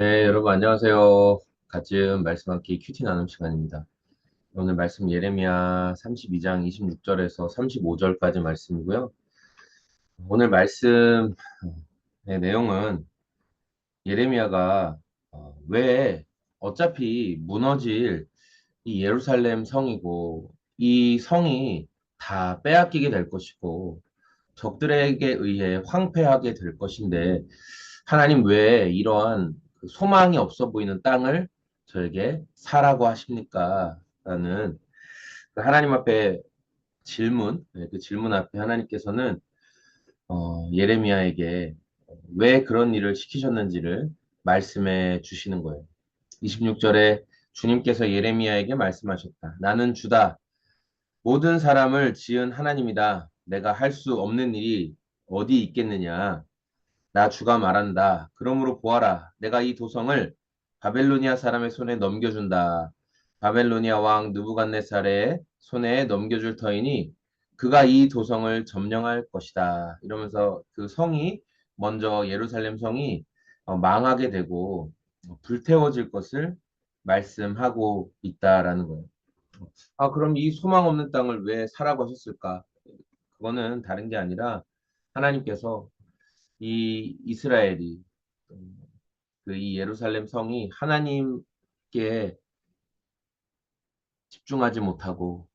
네, 여러분 안녕하세요. 같은 말씀 함께 큐티 나눔 시간입니다. 오늘 말씀 예레미야 32장 26절에서 35절까지 말씀이고요. 오늘 말씀의 내용은 예레미야가 어, 왜 어차피 무너질 이 예루살렘 성이고 이 성이 다 빼앗기게 될 것이고 적들에게 의해 황폐하게 될 것인데 하나님 왜 이러한 그 소망이 없어 보이는 땅을 저에게 사라고 하십니까? 라는 그 하나님 앞에 질문, 네, 그 질문 앞에 하나님께서는 어, 예레미야에게 왜 그런 일을 시키셨는지를 말씀해 주시는 거예요. 26절에 주님께서 예레미야에게 말씀하셨다. 나는 주다. 모든 사람을 지은 하나님이다. 내가 할 수 없는 일이 어디 있겠느냐. 나 주가 말한다. 그러므로 보아라. 내가 이 도성을 바벨로니아 사람의 손에 넘겨준다. 바벨로니아 왕 느부갓네살의 손에 넘겨줄 터이니 그가 이 도성을 점령할 것이다. 이러면서 그 성이 먼저 예루살렘 성이 어, 망하게 되고 불태워질 것을 말씀하고 있다라는 거예요. 아, 그럼 이 소망 없는 땅을 왜 하셨을까? 그거는 다른 게 아니라 하나님께서 이 이스라엘이 그 이 예루살렘 성이 하나님께 집중하지 못하고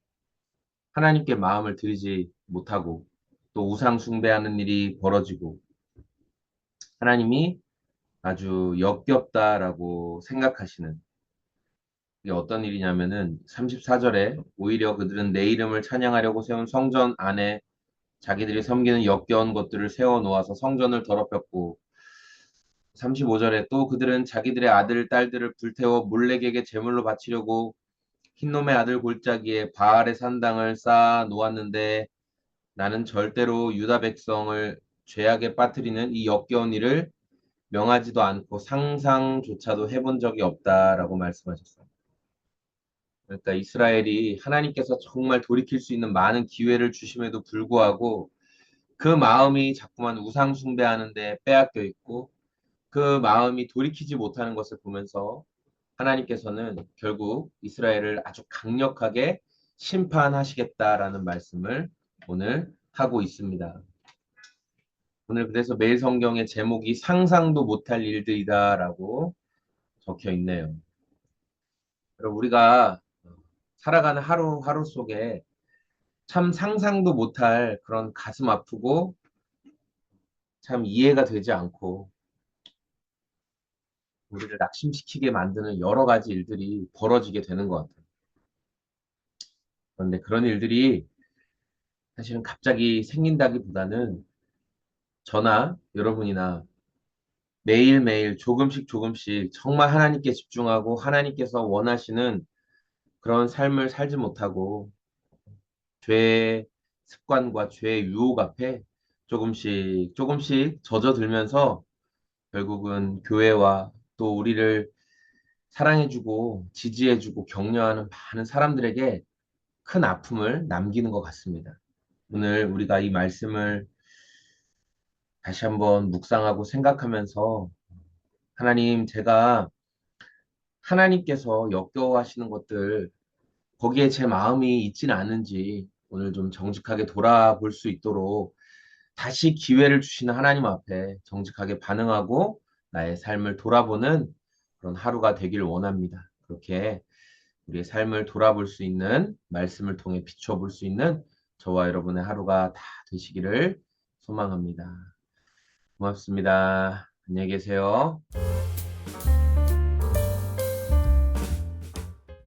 하나님께 마음을 들이지 못하고 또 우상 숭배하는 일이 벌어지고 하나님이 아주 역겹다라고 생각하시는 이게 어떤 일이냐면은 34절에 오히려 그들은 내 이름을 찬양하려고 세운 성전 안에 자기들이 섬기는 역겨운 것들을 세워 놓아서 성전을 더럽혔고 35절에 또 그들은 자기들의 아들 딸들을 불태워 몰렉에게 제물로 바치려고 흰놈의 아들 골짜기에 바알의 산당을 쌓아 놓았는데 나는 절대로 유다 백성을 죄악에 빠뜨리는 이 역겨운 일을 명하지도 않고 상상조차도 해본 적이 없다라고 말씀하셨어요. 그러니까 이스라엘이 하나님께서 정말 돌이킬 수 있는 많은 기회를 주심에도 불구하고 그 마음이 자꾸만 우상 숭배하는데 빼앗겨 있고 그 마음이 돌이키지 못하는 것을 보면서 하나님께서는 결국 이스라엘을 아주 강력하게 심판하시겠다라는 말씀을 오늘 하고 있습니다. 오늘 그래서 매일 성경의 제목이 상상도 못할 일들이다라고 적혀 있네요. 우리가 살아가는 하루하루 속에 참 상상도 못할 그런 가슴 아프고 참 이해가 되지 않고 우리를 낙심시키게 만드는 여러 가지 일들이 벌어지게 되는 것 같아요. 그런데 그런 일들이 사실은 갑자기 생긴다기보다는 저나 여러분이나 매일매일 조금씩 조금씩 정말 하나님께 집중하고 하나님께서 원하시는 그런 삶을 살지 못하고 죄의 습관과 죄의 유혹 앞에 조금씩 조금씩 젖어들면서 결국은 교회와 또 우리를 사랑해주고 지지해주고 격려하는 많은 사람들에게 큰 아픔을 남기는 것 같습니다. 오늘 우리가 이 말씀을 다시 한번 묵상하고 생각하면서 하나님 제가 하나님께서 역겨워하시는 것들 거기에 제 마음이 있지는 않은지 오늘 좀 정직하게 돌아볼 수 있도록 다시 기회를 주시는 하나님 앞에 정직하게 반응하고 나의 삶을 돌아보는 그런 하루가 되길 원합니다. 그렇게 우리의 삶을 돌아볼 수 있는 말씀을 통해 비춰볼 수 있는 저와 여러분의 하루가 다 되시기를 소망합니다. 고맙습니다. 안녕히 계세요.